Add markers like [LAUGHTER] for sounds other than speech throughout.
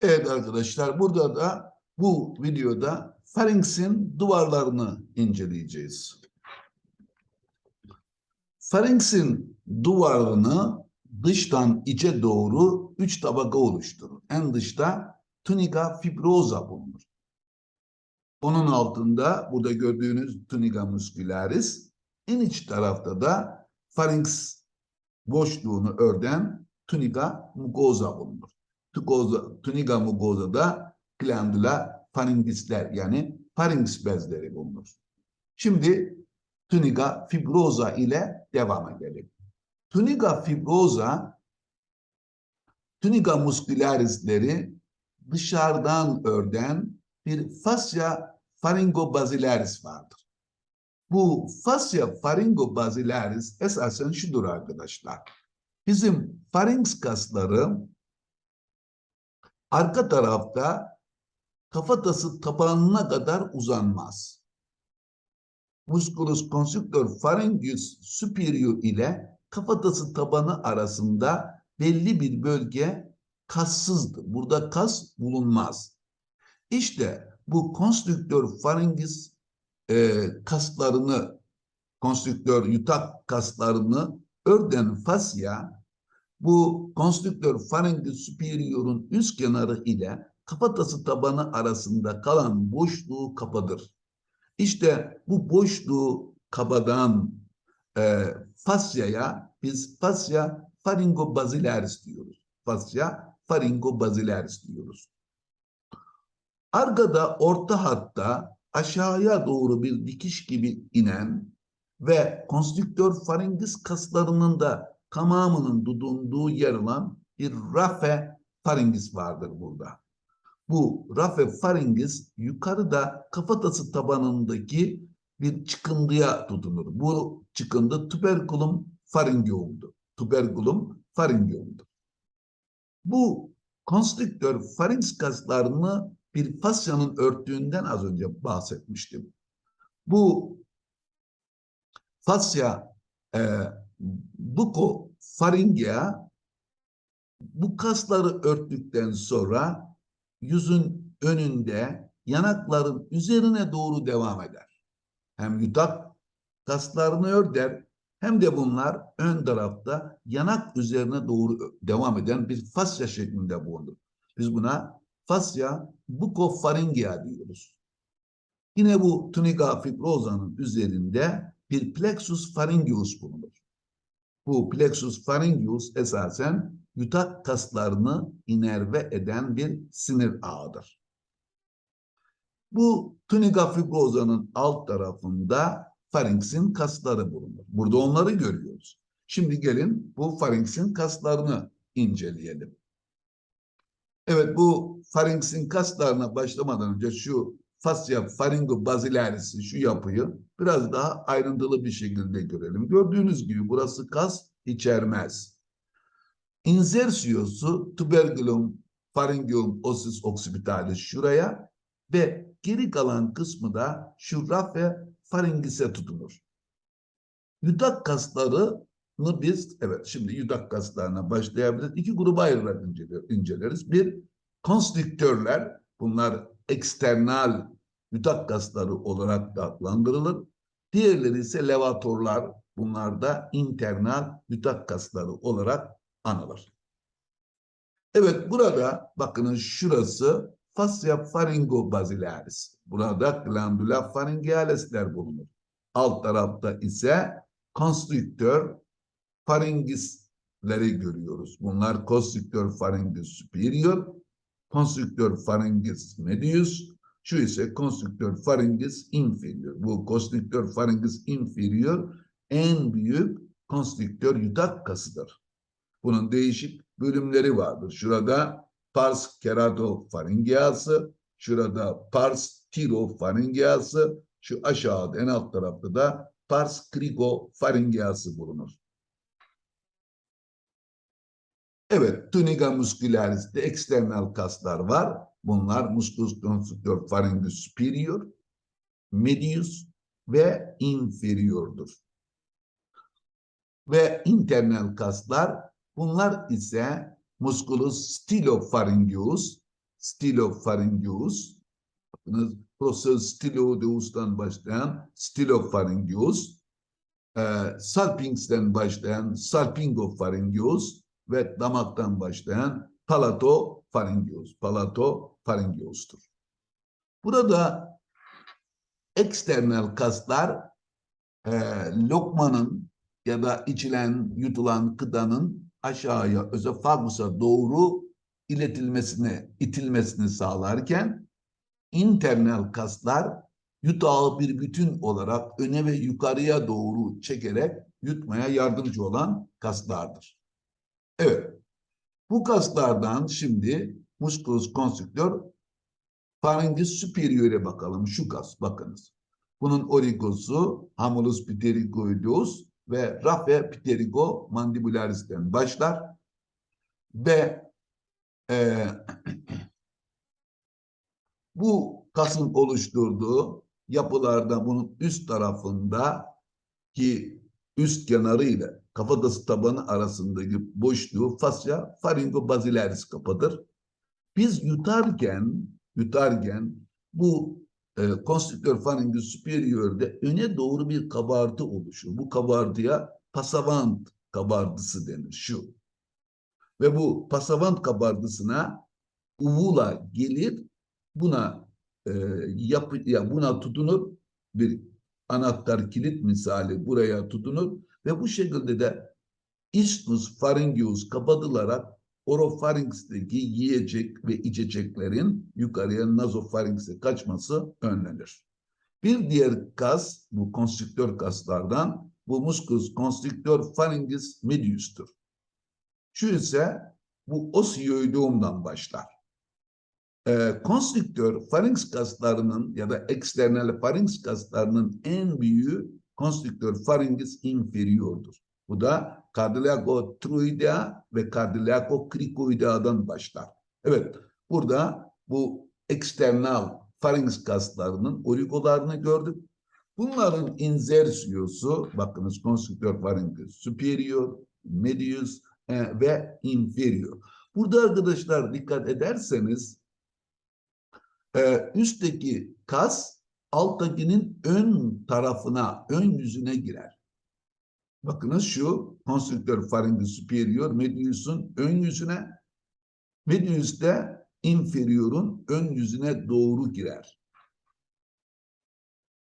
Evet arkadaşlar burada da bu videoda pharynx'in duvarlarını inceleyeceğiz. Pharynx'in duvarını dıştan içe doğru üç tabaka oluşturur. En dışta tunica fibrosa bulunur. Onun altında burada gördüğünüz tunica muscularis, en iç tarafta da pharynx boşluğunu örten tunica mucosa bulunur. Tukoza, tunica mucosa'da glandula pharyngisler yani pharynx bezleri bulunur. Şimdi tunica fibrosa ile devam edelim. Tunica fibrosa tunica muscularisleri dışarıdan örden bir fascia pharyngobasilaris vardır. Bu fascia pharyngobasilaris esasen şudur arkadaşlar. Bizim pharynx kasları arka tarafta kafatası tabanına kadar uzanmaz. Musculus constrictor pharyngeus superior ile kafatası tabanı arasında belli bir bölge kassızdır. Burada kas bulunmaz. İşte bu konstrüktör pharyngeus e, kaslarını, konstrüktör yutak kaslarını örden fasya bu konstrüktör pharyngeus superior'un üst kenarı ile kafatası tabanı arasında kalan boşluğu kapatır. İşte bu boşluğu kapadan e, fasyaya biz fasya pharyngobasilaris diyoruz. Fasya pharyngobasilaris diyoruz. Arkada orta hatta aşağıya doğru bir dikiş gibi inen ve konstrüktör pharyngeus kaslarının da tamamının tutunduğu yer olan bir rafe pharyngeus vardır burada. Bu rafe pharyngeus yukarıda kafatası tabanındaki bir çıkıntıya tutunur. Bu çıkıntı tuberculum pharyngeum'dur. Tuberculum pharyngeum'dur. Bu konstrüktör pharynx kaslarını bir fasyanın örttüğünden az önce bahsetmiştim. Bu fasya e, bukofaringea bu kasları örttükten sonra yüzün önünde yanakların üzerine doğru devam eder. Hem yutak kaslarını örter hem de bunlar ön tarafta yanak üzerine doğru devam eden bir fasya şeklinde bulunur. Biz buna fasya bukofaringea diyoruz. Yine bu tunica fibrosa'nın üzerinde bir plexus pharyngeus bulunur. Bu plexus pharyngeus esasen yutak kaslarını inerve eden bir sinir ağıdır. Bu tunica fibrosa'nın alt tarafında pharynx'in kasları bulunur. Burada onları görüyoruz. Şimdi gelin bu pharynx'in kaslarını inceleyelim. Evet bu pharynx'in kaslarına başlamadan önce şu fascia pharyngobasilaris'i şu yapıyı biraz daha ayrıntılı bir şekilde görelim. Gördüğünüz gibi burası kas içermez. Insersiosu tuberculum pharyngeum ossis occipitalis şuraya ve geri kalan kısmı da şu rafe pharyngis'e tutunur. Yutak kaslarını biz, evet şimdi yutak kaslarına başlayabiliriz. İki gruba ayırarak inceleriz. Bir, konstriktörler, bunlar eksternal yutak kasları olarak da adlandırılır. Diğerleri ise levatorlar, bunlar da internal yutak kasları olarak anılır. Evet burada bakınız şurası fascia pharyngobasilaris. Burada glandula pharyngealesler bulunur. Alt tarafta ise konstrüktör pharyngisleri görüyoruz. Bunlar konstrüktör pharyngeus superior, konstrüktör pharyngeus medius, şu ise konstrüktör pharyngeus inferior. Bu konstrüktör pharyngeus inferior en büyük konstrüktör yutak kasıdır. Bunun değişik bölümleri vardır. Şurada pars keratofaringeası, şurada pars tirofaringeası, şu aşağıda en alt tarafta da pars krigofaringeası bulunur. Evet, tunica muscularis'te eksternal kaslar var. Bunlar musculus constrictor pharyngeus superior, medius ve inferiordur. Ve internal kaslar bunlar ise musculus stylopharyngeus stylopharyngeus. Bakınız Profesör Stylodeus'tan başlayan stylopharyngeus. E, Salpings'ten başlayan salpingopharyngeus ve damaktan başlayan palatopharyngeus. Palatopharyngeus'tur. Burada eksternal kaslar e, lokmanın ya da içilen, yutulan gıdanın aşağıya, özofagusa doğru iletilmesini, itilmesini sağlarken internal kaslar yutağı bir bütün olarak öne ve yukarıya doğru çekerek yutmaya yardımcı olan kaslardır. Evet. Bu kaslardan şimdi musculus constrictor pharyngeus superior'e bakalım. Şu kas bakınız. Bunun origosu hamulus pterygoideus ve raphe pterygo mandibularis'ten başlar ve e, [CLEARS THROAT] bu kasın oluşturduğu yapılarda bunun üst tarafında ki üst kenarı ile kafatası tabanı arasındaki boşluğu fascia faringobasilaris kapatır. Biz yutarken yutarken bu e, constrictor pharyngeus superior'de öne doğru bir kabartı oluşur. Bu kabartıya pasavant kabartısı denir şu. Ve bu pasavant kabardısına uvula gelir buna e, yapı, ya buna tutunur bir anahtar kilit misali buraya tutunur ve bu şekilde de isthmus pharyngeus kapatılarak orofarinx'teki yiyecek ve içeceklerin yukarıya nazofarinx'e kaçması önlenir. Bir diğer kas bu konstriktör kaslardan bu musculus constrictor pharyngeus medius'tur. Şu ise bu osioideum'dan başlar. Ee, konstriktör pharynx kaslarının ya da eksternal pharynx kaslarının en büyüğü konstriktör pharyngeus inferior'dur. Bu da cardiaco truidea ve cardiaco cricoidea'dan başlar. Evet, burada bu eksternal pharynx kaslarının oligolarını gördük. Bunların insersiyosu, bakınız konstriktör pharyngeus superior, medius e, ve inferior. Burada arkadaşlar dikkat ederseniz e, üstteki kas alttakinin ön tarafına, ön yüzüne girer. Bakınız şu konstrüktör pharyngeus superior medius'un ön yüzüne, medius de inferior'un ön yüzüne doğru girer.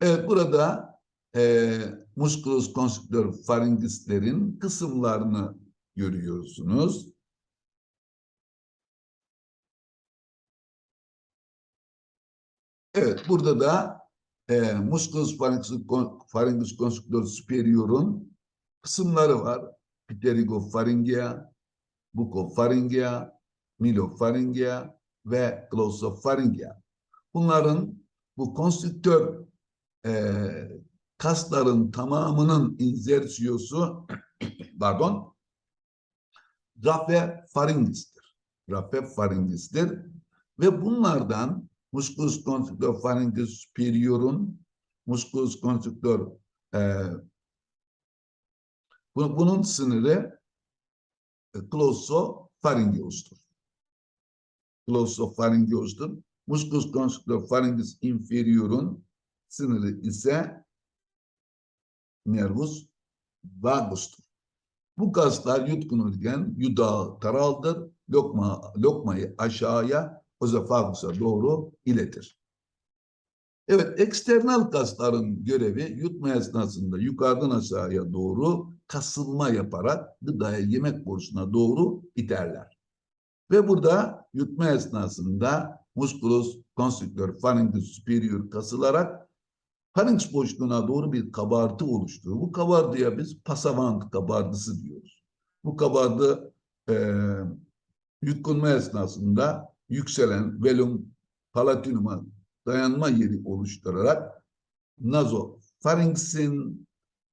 Evet burada e, musculus constrictor pharyngeus'lerin kısımlarını görüyorsunuz. Evet burada da e, musculus pharyngeus, constrictor superior'un kısımları var. Pterygopharyngea, bucopharyngea, milopharyngea ve glossopharyngea. Bunların bu konstrüktör e, kasların tamamının insersiyosu pardon raphe-pharyngis'tir. Raphe-pharyngis'tir ve bunlardan musculus constrictor pharyngeus superior'un musculus constrictor e, bu- bunun sınırı e, glossopharyngeus'tur. Glossopharyngeus'tur. Musculus constrictor pharyngeus inferior'un sınırı ise nervus vagus'tur. Bu kaslar yutkunurken yudağı daraldır, lokma, lokmayı aşağıya, özofagusa doğru iletir. Evet, eksternal kasların görevi yutma esnasında yukarıdan aşağıya doğru kasılma yaparak gıdaya yemek borusuna doğru iterler. Ve burada yutma esnasında musculus constrictor pharyngeus superior kasılarak pharynx boşluğuna doğru bir kabartı oluşturur. Bu kabartıya biz pasavant kabartısı diyoruz. Bu kabartı e, yutkunma esnasında yükselen velum palatinuma dayanma yeri oluşturarak nazo pharynx'in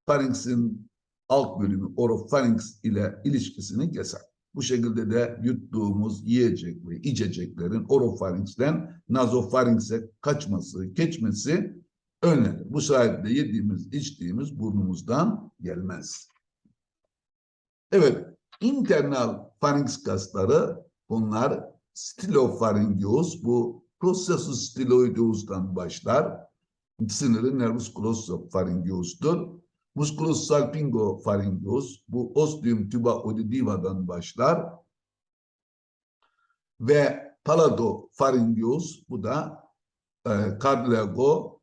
pharynx'in alt bölümü oropharynx ile ilişkisini keser. Bu şekilde de yuttuğumuz yiyecek ve içeceklerin oropharynx'ten nazopharynx'e kaçması, geçmesi önlenir. Bu sayede yediğimiz, içtiğimiz burnumuzdan gelmez. Evet, internal pharynx kasları bunlar stilofaringeus bu processus styloideus'tan başlar. Sınırı nervus glossofaringeus'tur. Musculus salpingofaringeus bu ostium tuba audiva'dan başlar. Ve paladofaringeus bu da e, cardiaco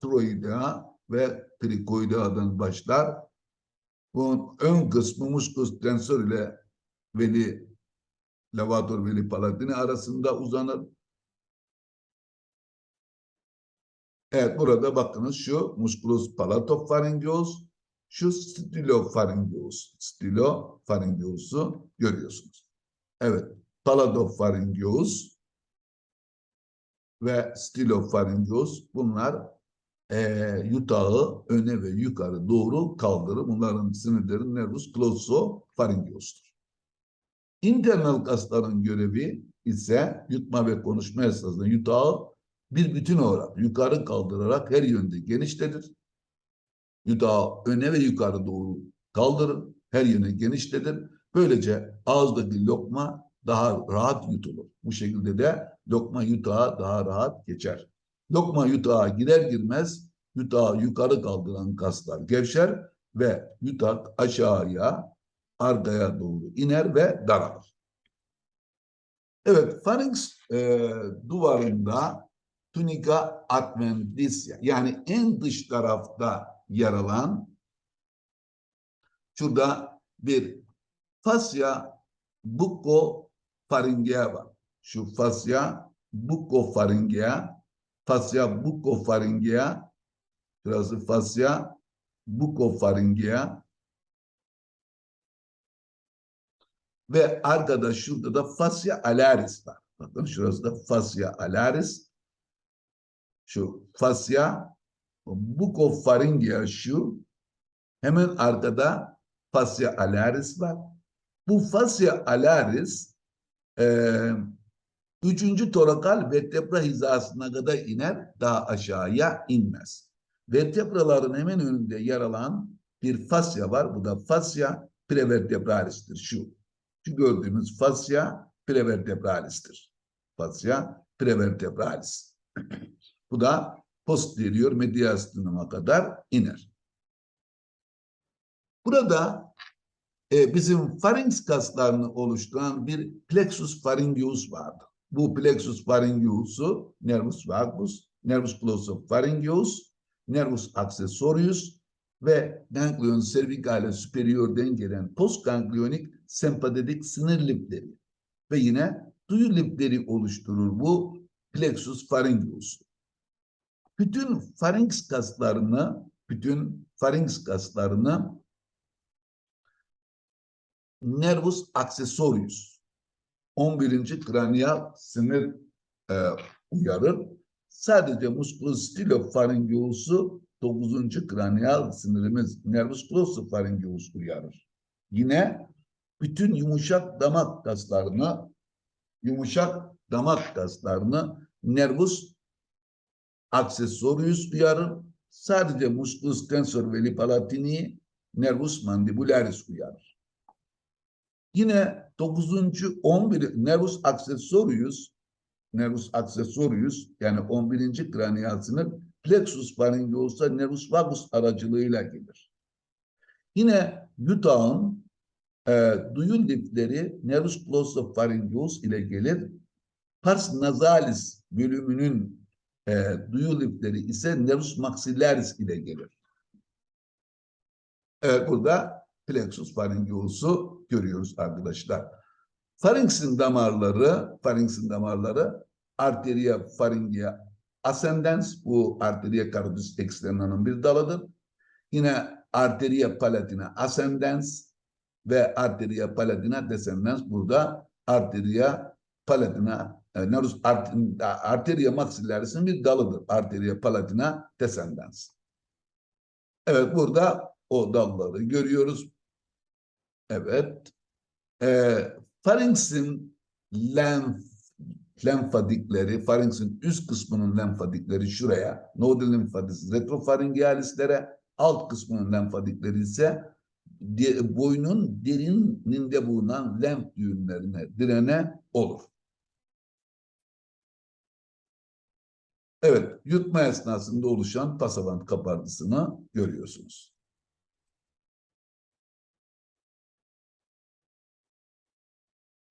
troidea ve krikoideadan başlar. Bunun ön kısmı musculus tensor ile veli levator veli palatini arasında uzanır. Evet burada bakınız şu musculus palatopharyngeus, şu stylofaringeus. Stylofaringeus'u görüyorsunuz. Evet, palatopharyngeus ve stylofaringeus bunlar eee yutağı öne ve yukarı doğru kaldırır. Bunların sinirleri nervus glossofaringeus'tur. Internal kasların görevi ise yutma ve konuşma esnasında yutağı bir bütün olarak yukarı kaldırarak her yönde genişletir. Yutağı öne ve yukarı doğru kaldırır. Her yöne genişletir. Böylece ağızdaki lokma daha rahat yutulur. Bu şekilde de lokma yutağa daha rahat geçer. Lokma yutağa girer girmez yutağı yukarı kaldıran kaslar gevşer ve yutak aşağıya arkaya doğru iner ve daralır. Evet, farinks e, duvarında tunica adventitia yani en dış tarafta yer alan şurada bir fascia buccofaringea var. Şu fascia buccofaringea fascia buccofaringea şurası fascia buccofaringea ve arkada şurada da fascia alaris var. Bakın şurası da fascia alaris. Şu fascia buccofaringea şu. Hemen arkada fascia alaris var. Bu fascia alaris e, üçüncü torakal vertebra hizasına kadar iner, daha aşağıya inmez. Vertebraların hemen önünde yer alan bir fasya var. Bu da fascia prevertebralis'tir şu. Şu gördüğümüz fascia prevertebralis'tir. Fascia prevertebralis. [CLEARS THROAT] Bu da posterior mediastinuma kadar iner. Burada e, bizim pharynx kaslarını oluşturan bir plexus pharyngeus vardı. Bu plexus pharyngeus'u nervus vagus, nervus glossopharyngeus, nervus accessorius ve ganglion cervicale superior'den gelen postganglionik sempatetik sinir lipleri ve yine duyu lipleri oluşturur bu plexus pharyngeus. Bütün pharynx kaslarını, bütün pharynx kaslarını nervus accessorius 11. kraniyal sinir e, uyarır. Sadece musculus stylofaringeus'u 9. kraniyal sinirimiz nervus glossopharyngeus uyarır. Yine bütün yumuşak damak kaslarını yumuşak damak kaslarını nervus accessorius uyarır. Sadece musculus tensor veli palatini nervus mandibularis uyarır. Yine 9. 11 nervus accessorius nervus accessorius yani 11. kraniyal sinir plexus pharyngeus'a nervus vagus aracılığıyla gelir. Yine yutağın e, duyu lifleri nervus glossopharyngeus ile gelir. Pars nasalis bölümünün e, duyu lifleri ise nervus maxillaris ile gelir. Evet burada plexus pharyngeus'u görüyoruz arkadaşlar. Faringsin damarları, faringsin damarları arteria pharyngea ascendens bu arteria carotis externa'nın bir dalıdır. Yine arteria palatina ascendens ve arteria palatina descendens burada arteria palatina e, nervus art, arteria maxillaris'in bir dalıdır. Arteria palatina descendens. Evet burada o dalları görüyoruz. Evet. E, faringsin lenf, lenfadikleri, faringsin üst kısmının lenfadikleri şuraya, nodal lenfadis retrofaringialislere, alt kısmının lenfadikleri ise de- boynun derininde bulunan lenf düğümlerine direne olur. Evet, yutma esnasında oluşan pasavan kapardısını görüyorsunuz.